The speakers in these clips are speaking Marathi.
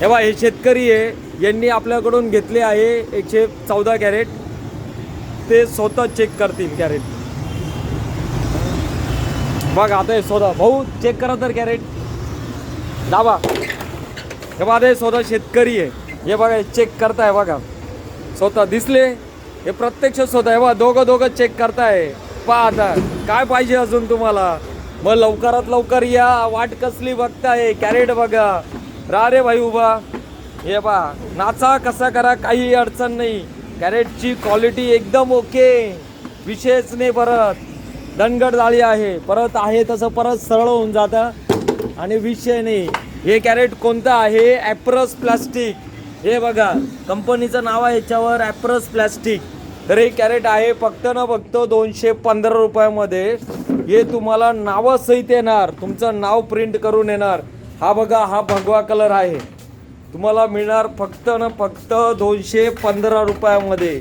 हे बा हे शेतकरी आहे यांनी आपल्याकडून घेतले आहे एकशे चौदा कॅरेट. ते स्वतः चेक करतील कॅरेट. बघ आता हे स्वतः भाऊ चेक करा तर कॅरेट. दाबा. हे बघा आता हे स्वतः शेतकरी आहे. हे बघा हे चेक करताय बघा. स्वतः दिसले. हे प्रत्यक्ष स्वतः हे बघा दोघं दोघं चेक करताय. पहा आता काय पाहिजे अजून तुम्हाला? मग लवकरात लवकर या वाट कसली बघताय कॅरेट बघा. रा रे भाई उभा. हे बा नाचा कसा करा काही अडचण नाही. कॅरेटची क्वालिटी एकदम ओके विशेष नाही परत. दणगड जाळी आहे. परत आहे तसं परत सरळ होऊन जातं. आणि विषय नाही. हे कॅरेट कोणतं आहे? ॲप्रस प्लास्टिक हे बघा कंपनीचं नाव आहे याच्यावर ॲप्रस प्लॅस्टिक तर हे कॅरेट आहे फक्त ना फक्त दोनशे पंधरा रुपयामध्ये. हे तुम्हाला नावासहित येणार. तुमचं नाव प्रिंट करून येणार. हा बघा हा भगवा कलर आहे. तुम्हाला मिळणार फक्त ना फक्त दोनशे पंधरा रुपयामध्ये.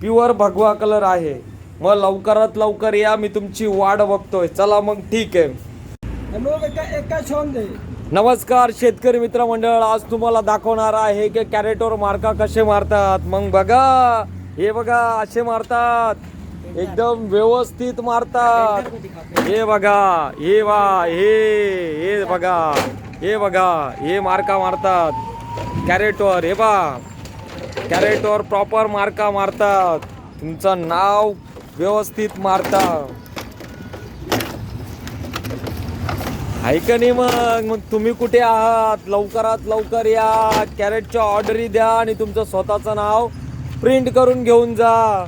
प्युअर भगवा कलर आहे. मग लवकरात लवकर या मी तुमची वाट बघतोय. चला मग ठीक आहे. नमस्कार शेतकरी मित्र मंडळ आज तुम्हाला दाखवणार आहे की कॅरेटवर मार्का कसे मारतात. मग बघा हे बघा असे मारतात. एकदम व्यवस्थित मारतात. हे बघा हे वा हे हे बघा. हे बघा हे मार्का मारतात. कॅरेटवर हे बा कॅरेटवर प्रॉपर मार्का मारतात. तुमचं नाव व्यवस्थित मारतात ऐका नाही मग? मग तुम्ही कुठे आहात? लवकरात लवकर या. कॅरेटच्या ऑर्डरी द्या आणि तुमचं स्वतःचं नाव प्रिंट करून घेऊन जा.